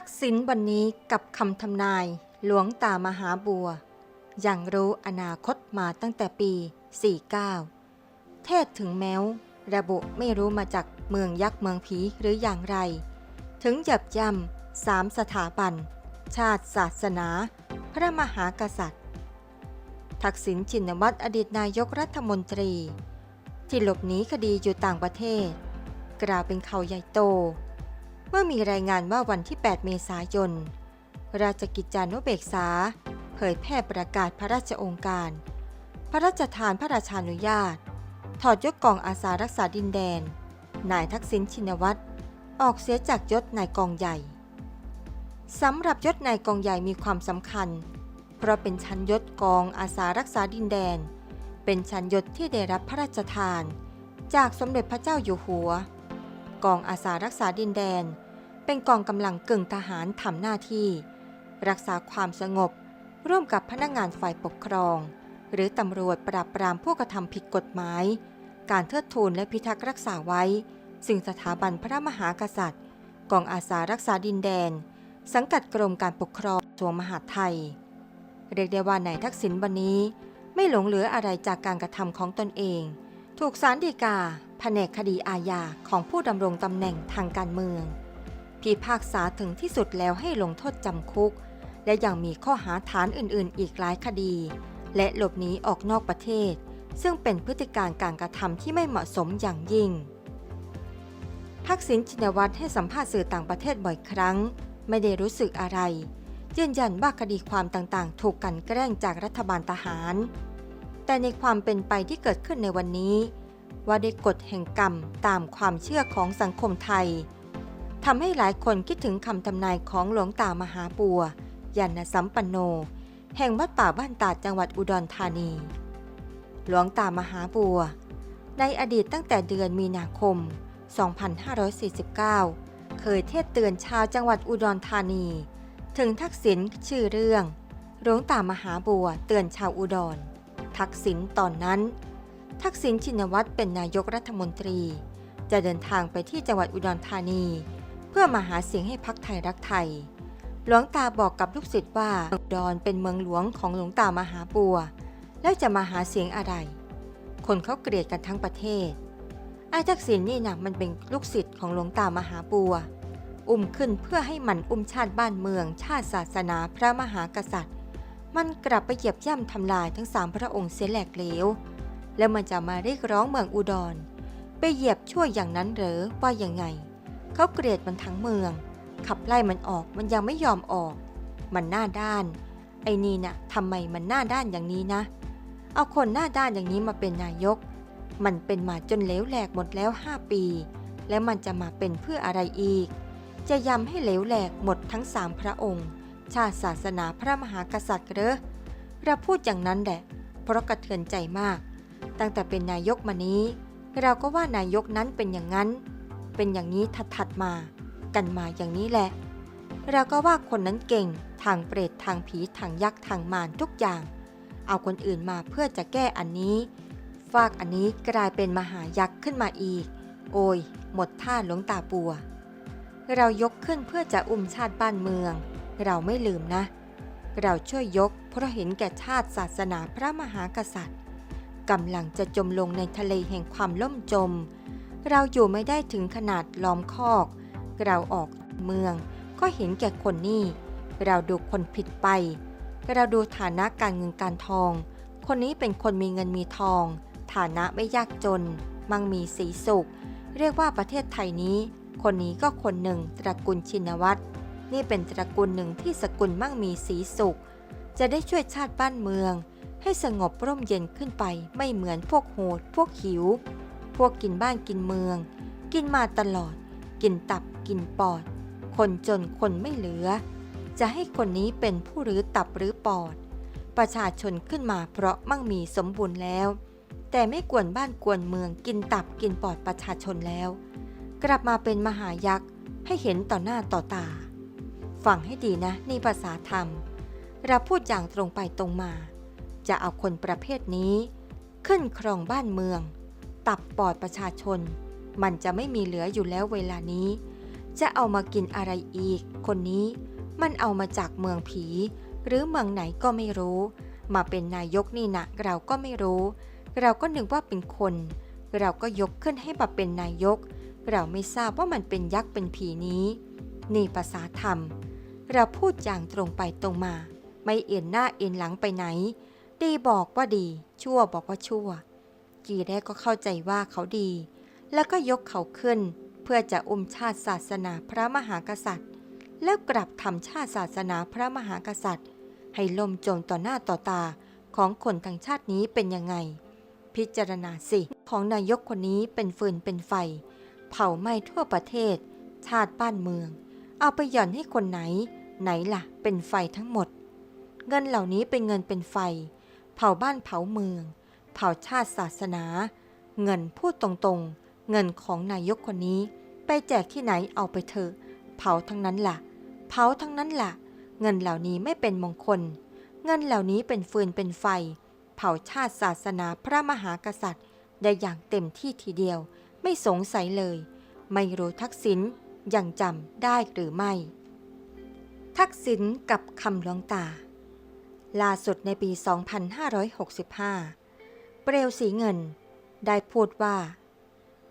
ทักษิณวันนี้กับคำทำนาย หลวงตามหาบัวยังรู้อนาคตมาตั้งแต่ปี 49 เทศถึงแม้ว ระบุไม่รู้มาจากเมืองยักษ์เมืองผีหรืออย่างไร ถึงหยับย่ำสามสถาบัน ชาติศาสนา พระมหากษัตริย์ ทักษิณชินวัตรอดีตนายกรัฐมนตรี ที่หลบหนีคดีอยู่ต่างประเทศ กล่าวเป็นข่าวใหญ่โต เมื่อมีรายงานว่าวันที่ 8 เมษายน ราชกิจจานุเบกษา เผยแพร่ประกาศพระราชองการ พระราชทานพระราชานุญาต ถอดยศกองอาสารักษาดินแดน นายทักษิณชินวัตร ออกเสียจากยศนายกองใหญ่ สำหรับยศนายกองใหญ่มีความสำคัญ เพราะเป็นชั้นยศกองอาสารักษาดินแดน เป็นชั้นยศที่ได้รับพระราชทาน จากสมเด็จพระเจ้าอยู่หัว กองอาสารักษาดินแดน เป็นกองกำลังกึ่งทหารทำหน้าที่ รักษาความสงบ ร่วมกับพนักงานฝ่ายปกครอง หรือตำรวจปราบปรามผู้กระทำผิดกฎหมาย การเทิดทูนและพิทักษ์รักษาไว้สิ่งสถาบันพระมหากษัตริย์ กองอาสารักษาดินแดน สังกัดกรมการปกครองกระทรวงมหาดไทย เรียกได้ว่านายทักษิณวันนี้ ไม่หลงเหลืออะไรจากการกระทำของตนเอง ถูกสารดีกา แผนกคดีอาญาของผู้ดำรงตำแหน่งทางการเมือง พิพากษาถึงที่สุดแล้วให้ลงโทษจำคุก และยังมีข้อหาฐานอื่น ๆ อีกหลายคดี และหลบหนีออกนอกประเทศ ซึ่งเป็นพฤติการการกระทำที่ไม่เหมาะสมอย่างยิ่ง ทักษิณชินวัตรให้สัมภาษณ์สื่อต่างประเทศบ่อยครั้ง ไม่ได้รู้สึกอะไร ยืนยันว่าคดีความต่างๆ ถูกกันแกล้งจากรัฐบาลทหาร แต่ในความเป็นไปที่เกิดขึ้นในวันนี้ ว่าได้กฎแห่งกรรมตามความเชื่อของสังคมไทยทำให้หลายคนคิดถึงคำทำนายของหลวงตามหาปัวยานสัมปันโน แห่งวัดป่าบ้านตาดจังหวัดอุดรธานี หลวงตามหาบัว ในอดีตตั้งแต่เดือนมีนาคม 2549 เคยเทศเตือนชาวจังหวัดอุดรธานี ถึงทักษิณชื่อเรื่องหลวงตามหาบัวเตือนชาวอุดร ทักษิณตอนนั้น ทักษิณชินวัตรเป็นนายกรัฐมนตรี จะเดินทางไปที่จังหวัดอุดรธานี เพื่อมาหาเสียงให้พักไทยรักไทย หลวงตาบอกกับลูกศิษย์ว่าอุดรเป็นเมืองหลวงของหลวงตามหาบัว แล้วจะมาหาเสียงอะไร คนเขาเกลียดกันทั้งประเทศไอ้ทักษิณนี่นะมันเป็นลูกศิษย์ของหลวงตามหาบัว อุ้มขึ้นเพื่อให้มันอุ้มชาติบ้านเมือง ชาติศาสนาพระมหากษัตริย์ มันกลับไปเหยียบย่ำทำลายทั้งสามพระองค์เสียแหลกเหลว แล้วมันจะมาเรียกร้องเมืองอุดร ไปเหยียบช่วยอย่างนั้นหรือว่ายังไง เขาเกลียดมันทั้งเมือง ขับไล่มันออกมันยังไม่ยอมออก มันหน้าด้าน ไอ้นี่นะ่ะทำไมมันหน้าด้านอย่างนี้นะ เอาคนหน้าด้านอย่างนี้มาเป็นนายก มันเป็นมาจนเลวแหลกหมดแล้วห้าปี แล้วมันจะมาเป็นเพื่ออะไรอีก จะยำให้เหลวแหลกหมดทั้งสามพระองค์ ชาติศาสนาพระมหากษัตริย์เหรอเราพูดอย่างนั้นแหละเพราะกระเทือนใจมาก ตั้งแต่เป็นนายกมานี้ เราก็ว่านายกนั้นเป็นอย่างนั้น เป็นอย่างนี้ถัดๆมา กันมาอย่างนี้แหละ เราก็ว่าคนนั้นเก่งทางเปรตทางผีทางยักษ์ทางมารทุกอย่าง เอาคนอื่นมาเพื่อจะแก้อันนี้ฝากอันนี้กลายเป็นมหายักษ์ขึ้นมาอีก โอ้ย หมดท่าหลวงตาปัว เรายกขึ้นเพื่อจะอุ้มชาติบ้านเมือง เราไม่ลืมนะ เราช่วยยกเพราะเห็นแก่ชาติศาสนาพระมหากษัตริย์ กำลังจะจมลงในทะเลแห่งความล่มจม เราอยู่ไม่ได้ถึงขนาดล้อมคอก เราออกเมือง ก็เห็นแก่คนนี่ เราดูคนผิดไป เราดูฐานะการเงินการทอง คนนี้เป็นคนมีเงินมีทอง ฐานะไม่ยากจน มั่งมีสีสุข เรียกว่าประเทศไทยนี้ คนนี้ก็คนหนึ่งตระกูลชินวัตรนี่เป็นตระกูลหนึ่งที่สกุลมั่งมีสีสุข จะได้ช่วยชาติบ้านเมือง ให้สงบร่มเย็นขึ้นไปไม่เหมือนพวกโหด พวกหิว พวกกินบ้านกินเมือง กินมาตลอด กินตับกินปอด คนจนคนไม่เหลือ จะให้คนนี้เป็นผู้รื้อตับหรือปอด ประชาชนขึ้นมาเพราะมั่งมีสมบูรณ์แล้ว แต่ไม่กวนบ้านกวนเมืองกินตับกินปอดประชาชนแล้ว กลับมาเป็นมหายักษ์ให้เห็นต่อหน้าต่อตาฟังให้ดีนะ นี่ภาษาธรรม เราพูดอย่างตรงไปตรงมา จะเอาคนประเภทนี้ ขึ้นครองบ้านเมือง ตับปอดประชาชน มันจะไม่มีเหลืออยู่แล้วเวลานี้ จะเอามากินอะไรอีก คนนี้มันเอามาจากเมืองผี หรือเมืองไหนก็ไม่รู้ มาเป็นนายกนี่นะเราก็ไม่รู้ เราก็นึกว่าเป็นคน เราก็ยกขึ้นให้มาเป็นนายก เราไม่ทราบว่ามันเป็นยักษ์เป็นผีนี้ นี่ภาษาธรรม เราพูดอย่างตรงไปตรงมา ไม่เอ็นหน้าเอ็นหลังไปไหน ดีบอกว่าดี ชั่วบอกว่าชั่ว กีแรกก็เข้าใจว่าเขาดี แล้วก็ยกเขาขึ้น เพื่อจะอุ้มชาติศาสนาพระมหากษัตริย์ แล้วกลับทำชาติศาสนาพระมหากษัตริย์ ให้ล่มจมต่อหน้าต่อตาของคนทั้งชาตินี้เป็นยังไง พิจารณาสิ ของนายกคนนี้เป็นฟืนเป็นไฟ เผาไหม้ทั่วประเทศ ชาติบ้านเมือง เอาไปหย่อนให้คนไหน ไหนล่ะ เป็นไฟทั้งหมด เงินเหล่านี้เป็นเงินเป็นไฟ เผาบ้านเผาเมือง เผาชาติศาสนา เงินพูดตรงๆ เงินของนายกคนนี้ ไปแจกที่ไหนเอาไปเถอะเผาทั้งนั้นล่ะ เผาทั้งนั้นล่ะ เงินเหล่านี้ไม่เป็นมงคล เงินเหล่านี้เป็นฟืนเป็นไฟ เผาชาติศาสนาพระมหากษัตริย์ ได้อย่างเต็มที่ทีเดียว ไม่สงสัยเลย ไม่รู้ทักษิณยังจำได้หรือไม่ ทักษิณกับคำหลวงตา ล่าสุดในปี 2565 เปลวสีเงิน ได้พูดว่า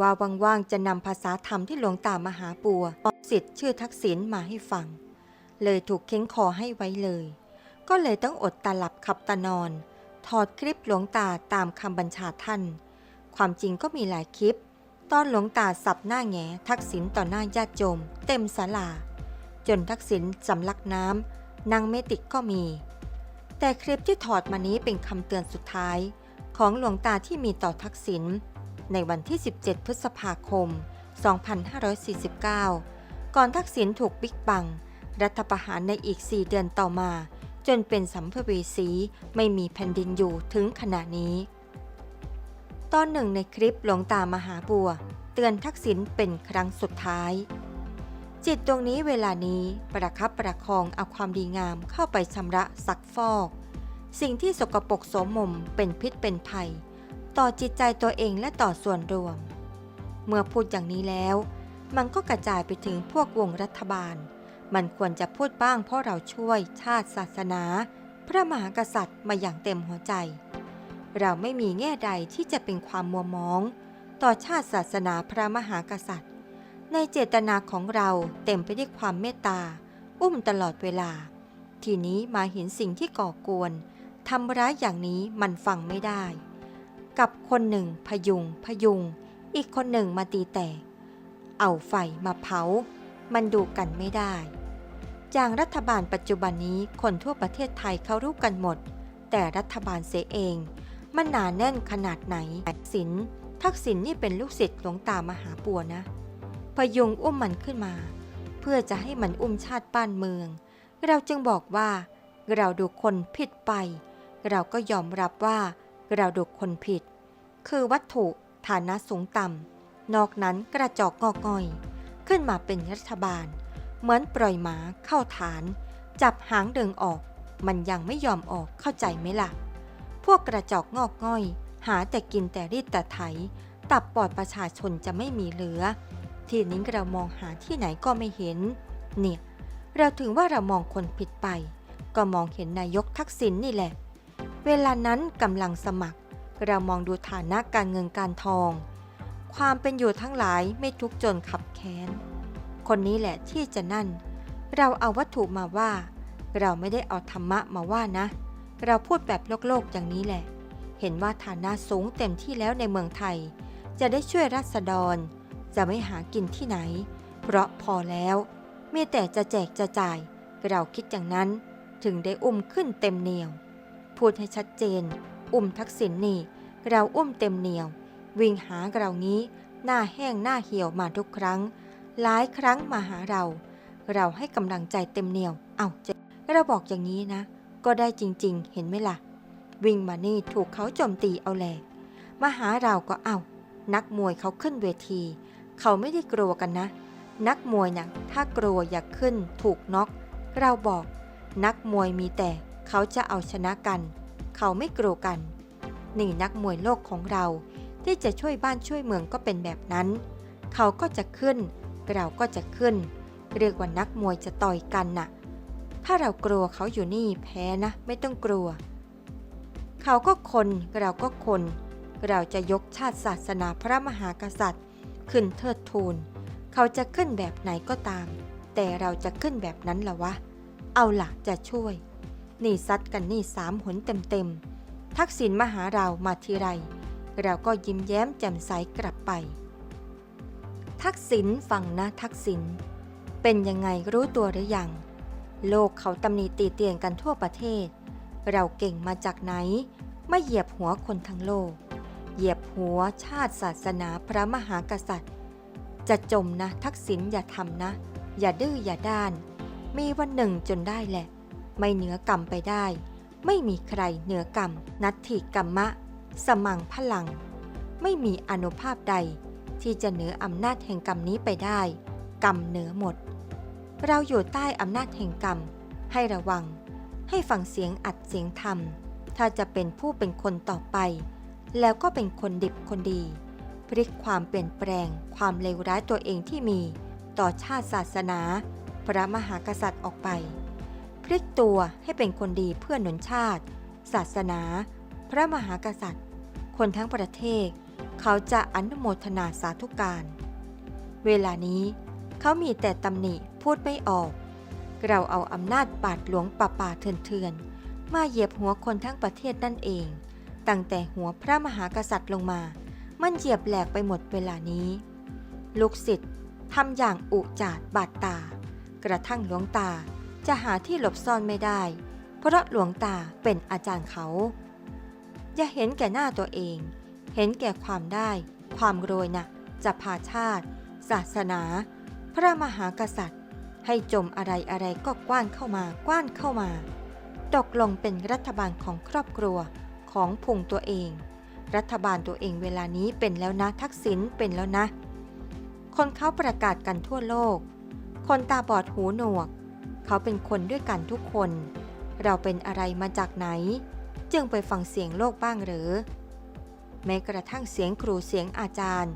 ว่าว่างๆจะนำภาษาธรรมที่หลวงตามหาปัวปอสิทธิ์ชื่อทักษิณมาให้ฟัง เลยถูกเค้งคอให้ไว้เลย ก็เลยต้องอดตาหลับขับตานอน ถอดคลิปหลวงตาตามคำบัญชาท่าน ความจริงก็มีหลายคลิป ตอนหลวงตาสับหน้าแงทักษิณต่อหน้าญาติโยมเต็มศาลา จนทักษิณสำลักน้ำนางเมติกก็มี แต่คลิปที่ถอดมานี้เป็นคำเตือนสุดท้าย ของหลวงตาที่มีต่อทักษิณในวันที่ 17 พฤษภาคม 2549 ก่อนทักษิณถูกบิ๊กบัง รัฐประหารในอีก 4 เดือนต่อมา จนเป็นสัมภเวสีไม่มีแผ่นดินอยู่ถึงขณะนี้ ตอนหนึ่งในคลิปหลวงตามหาบัว เตือนทักษิณเป็นครั้งสุดท้าย จิตตรงนี้เวลานี้ประคับประคองเอาความดีงามเข้าไปชำระซักฟอก สิ่งที่สกปรกโสมมเป็นพิษเป็นภัย ต่อจิตใจตัวเองและต่อส่วนรวม เมื่อพูดอย่างนี้แล้ว มันก็กระจายไปถึงพวกวงรัฐบาล มันควรจะพูดบ้างเพราะเราช่วยชาติศาสนา พระมหากษัตริย์มาอย่างเต็มหัวใจ เราไม่มีแง่ใดที่จะเป็นความมัวมอง ต่อชาติศาสนาพระมหากษัตริย์ ในเจตนาของเราเต็มไปด้วยความเมตตา อุ้มตลอดเวลา ทีนี้มาเห็นสิ่งที่ก่อกวนทำร้ายอย่างนี้มันฟังไม่ได้ กับคนหนึ่งพยุง พยุง อีกคนหนึ่งมาตีแตก เอาไฟมาเผา มันดูกันไม่ได้จากรัฐบาลปัจจุบันนี้คนทั่วประเทศไทยเขารู้กันหมด แต่รัฐบาลเสียเอง มันหนาแน่นขนาดไหน ทักษิณทักษิณนี่เป็นลูกศิษย์หลวงตามหาปัวนะ พยุงอุ้มมันขึ้นมา เพื่อจะให้มันอุ้มชาติบ้านเมือง เราจึงบอกว่า เราดูคนผิดไป เราก็ยอมรับว่าเราดูคนผิด คือวัตถุฐานะสูงต่ำนอกนั้นกระจอกงอกง่อย ขึ้นมาเป็นรัฐบาล เหมือนปล่อยหมาเข้าฐาน จับหางเดึงออก มันยังไม่ยอมออกเข้าใจไหมล่ะ พวกกระจอกงอกง่อย หาแต่กินแต่รีดแต่ไถ ตับปอดประชาชนจะไม่มีเหลือ ทีนี้เรามองหาที่ไหนก็ไม่เห็น เนี่ย เราถึงว่าเรามองคนผิดไป ก็มองเห็นนายกทักษิณนนี่แหละ เวลานั้นกำลังสมัคร เรามองดูฐานะการเงินการทอง ความเป็นอยู่ทั้งหลายไม่ทุกจนขับแค้น คนนี้แหละที่จะนั่น เราเอาวัตถุมาว่า เราไม่ได้เอาธรรมะมาว่านะ เราพูดแบบโลกโลกๆอย่างนี้แหละ เห็นว่าฐานะสูงเต็มที่แล้วในเมืองไทย จะได้ช่วยรัษฎร จะไม่หากินที่ไหน เพราะพอแล้ว มีแต่จะแจกจะจ่าย เราคิดอย่างนั้นถึงได้อุ้มขึ้นเต็มเหนียว พูดให้ชัดเจน อุ้มทักษิณนี่ เราอุ้มเต็มเหนียว วิ่งหาเรางี้ หน้าแห้งหน้าเหี่ยวมาทุกครั้ง หลายครั้งมาหาเรา เราให้กำลังใจเต็มเหนียว เอาเจเราบอกอย่างนี้นะ ก็ได้จริงๆ เห็นไหมล่ะ วิ่งมานี่ถูกเขาโจมตีเอาแหลกมาหาเราก็เอา นักมวยเขาขึ้นเวที เขาไม่ได้กลัวกันนะ นักมวยนะ่ะถ้ากลัวอยากขึ้นถูกน็อกเราบอก นักมวยมีแต่เขาจะเอาชนะกัน เขาไม่กลัวกันนี่นักมวยโลกของเรา ที่จะช่วยบ้านช่วยเมืองก็เป็นแบบนั้น เขาก็จะขึ้น เราก็จะขึ้น เรียกว่านักมวยจะต่อยกันน่ะ ถ้าเรากลัวเขาอยู่นี่แพ้นะ ไม่ต้องกลัว เขาก็คนเราก็คน เราจะยกชาติศาสนาพระมหากษัตริย์ ขึ้นเทิดทูน เขาจะขึ้นแบบไหนก็ตาม แต่เราจะขึ้นแบบนั้นละวะ เอาล่ะจะช่วย นี่ซัดกันนี่สามหนเต็มๆ ทักษิณมาหาเรามาทีไร เราก็ยิ้มแย้มแจ่มใสกลับไป ทักษิณฟังนะทักษิณ เป็นยังไงรู้ตัวหรือยัง โลกเขาตำหนิตีเตียนกันทั่วประเทศ เราเก่งมาจากไหน ไม่เหยียบหัวคนทั้งโลก เหยียบหัวชาติศาสนาพระมหากษัตริย์ จะจมนะทักษิณอย่าทำนะ อย่าดื้ออย่าด้าน มีวันหนึ่งจนได้แหละ ไม่เหนือกรรมไปได้ ไม่มีใครเหนือกรรม นัตถิกรรมะ สมังพลัง ไม่มีอนุภาพใด ที่จะเหนืออำนาจแห่งกรรมนี้ไปได้ กรรมเหนือหมด เราอยู่ใต้อำนาจแห่งกรรม ให้ระวัง ให้ฟังเสียงอัดเสียงธรรม ถ้าจะเป็นผู้เป็นคนต่อไป แล้วก็เป็นคนดิบคนดี พลิกความเปลี่ยนแปลง ความเลวร้ายตัวเองที่มี ต่อชาติศาสนา พระมหากษัตริย์ออกไป พลิกตัวให้เป็นคนดีเพื่อหนุนชาติ ศาสนา พระมหากษัตริย์ คนทั้งประเทศ เขาจะอนุโมทนาสาธุการ เวลานี้เขามีแต่ตำหนิพูดไม่ออก เราเอาอำนาจบาดหลวงป่าป่าเถื่อนเถื่อนๆมาเหยียบหัวคนทั้งประเทศนั่นเอง ตั้งแต่หัวพระมหากษัตริย์ลงมา มันเหยียบแหลกไปหมดเวลานี้ ลูกศิษย์ทำอย่างอุจาดบาดตา กระทั่งหลวงตาจะหาที่หลบซ่อนไม่ได้ เพราะหลวงตาเป็นอาจารย์เขา อย่าเห็นแก่หน้าตัวเอง เห็นแก่ความได้ ความโรยนะ่ะจะพาชาติ ศาสนา พระมหากษัตริย์ ให้จมอะไรอะไรก็กว้านเข้ามากว้านเข้ามา ตกลงเป็นรัฐบาลของครอบครัว ของพุงตัวเอง รัฐบาลตัวเองเวลานี้เป็นแล้วนะทักษิณเป็นแล้วนะ คนเขาประกาศกันทั่วโลก คนตาบอดหูหนวก เขาเป็นคนด้วยกันทุกคน เราเป็นอะไรมาจากไหน จึงไปฟังเสียงโลกบ้างหรือ แม้กระทั่งเสียงครูเสียงอาจารย์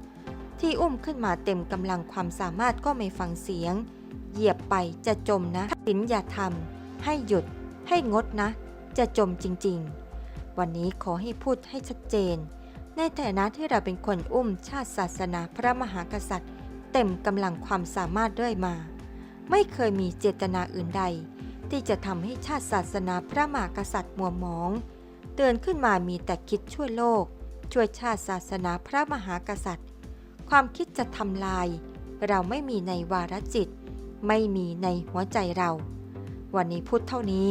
ที่อุ้มขึ้นมาเต็มกำลังความสามารถก็ไม่ฟังเสียง เหยียบไปจะจมนะทักษิณอย่าทำให้หยุดให้งดนะ จะจมจริง ๆ วันนี้ขอให้พูดให้ชัดเจน ในฐานะที่เราเป็นคนอุ้มชาติศาสนาพระมหากษัตริย์ เต็มกำลังความสามารถเรื่อยมา ไม่เคยมีเจตนาอื่นใด ที่จะทำให้ชาติศาสนาพระมหากษัตริย์มัวหมอง เตือนขึ้นมามีแต่คิดช่วยโลก ช่วยชาติศาสนาพระมหากษัตริย์ ความคิดจะทำลาย เราไม่มีในวาระจิต ไม่มีในหัวใจเรา วันนี้พูดเท่านี้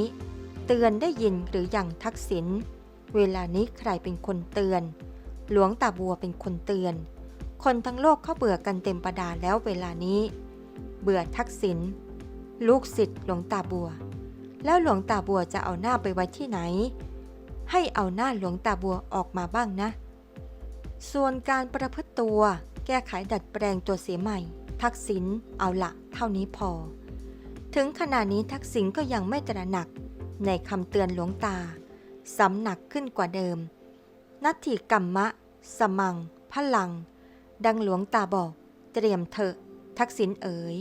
เตือนได้ยินหรืออยังทักษิณ เวลานี้ใครเป็นคนเตือน หลวงตาบัวเป็นคนเตือน คนทั้งโลกเขาเบื่อกันเต็มประดาแล้วเวลานี้ เบื่อทักษิณลูกศิษย์หลวงตาบัว แล้วหลวงตาบัวจะเอาหน้าไปไว้ที่ไหน ให้เอาหน้าหลวงตาบัวออกมาบ้างนะ ส่วนการประพฤติตัว แก้ไขดัดแปลงตัวเสียใหม่ ทักษิณเอาละเท่านี้พอ ถึงขณะนี้ทักษิณก็ยังไม่ตระหนักในคำเตือนหลวงตา สำหนักขึ้นกว่าเดิม นัตถิกรรมะ สมัง พลัง ดังหลวงตาบอก เตรียมเถอะ ทักษิณเอ๋ย